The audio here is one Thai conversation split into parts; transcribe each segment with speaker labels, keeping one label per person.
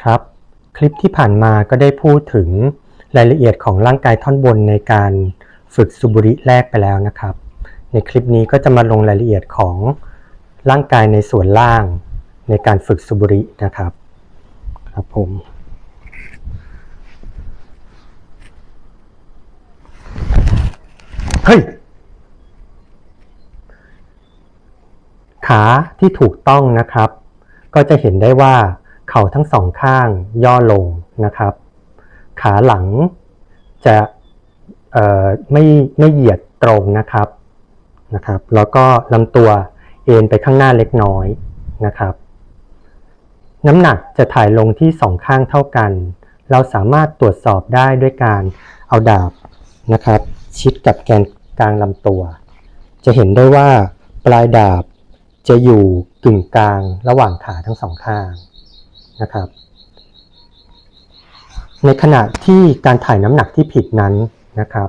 Speaker 1: ครับ คลิปที่ผ่านมาก็ได้พูดถึงรายละเอียดของร่างกายท่อนบนในการฝึกซูบุริแรกไปแล้วนะครับ ในคลิปนี้ก็จะมาลงรายละเอียดของร่างกายในส่วนล่างในการฝึกซูบุรินะครับ ครับผมเฮ้ยขาที่ถูกต้องนะครับ ก็จะเห็นได้ว่า เข่าทั้งสองข้างย่อลงนะครับ ขาหลังจะไม่ไม่เหยียดตรงนะครับนะครับ แล้วก็ลำตัวเอ็นไปข้างหน้าเล็กน้อยนะครับ น้ำหนักจะถ่ายลงที่สองข้างเท่ากัน เราสามารถตรวจสอบได้ด้วยการเอาดาบนะครับ ชิดกับแกนกลางลำตัว จะเห็นได้ว่าปลายดาบจะอยู่กึ่งกลางระหว่างขาทั้งสองข้าง นะครับ ในขณะที่การถ่ายน้ำหนักที่ผิดนั้นนะครับ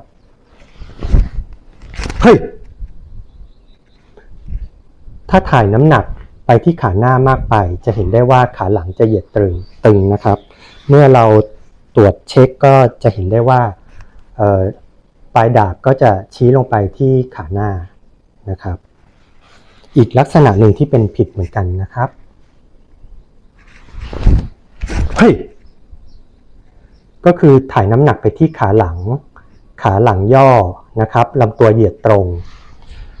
Speaker 1: เฮ้ย ถ้าถ่ายน้ำหนักไปที่ขาหน้ามากไป จะเห็นได้ว่าขาหลังจะเหยียดตึงตึงนะครับ เมื่อเราตรวจเช็คก็จะเห็นได้ว่าปลายดาบก็จะชี้ลงไปที่ขาหน้านะครับ อีกลักษณะหนึ่งที่เป็นผิดเหมือนกันนะครับ เฮ้ย ก็คือถ่ายน้ำหนักไปที่ขาหลัง ขาหลังย่อนะครับลำตัวเหยียดตรง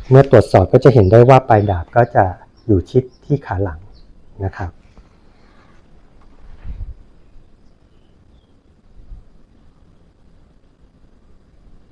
Speaker 1: เมื่อตรวจสอบก็จะเห็นได้ว่าปลายดาบก็จะอยู่ชิดที่ขาหลังนะครับ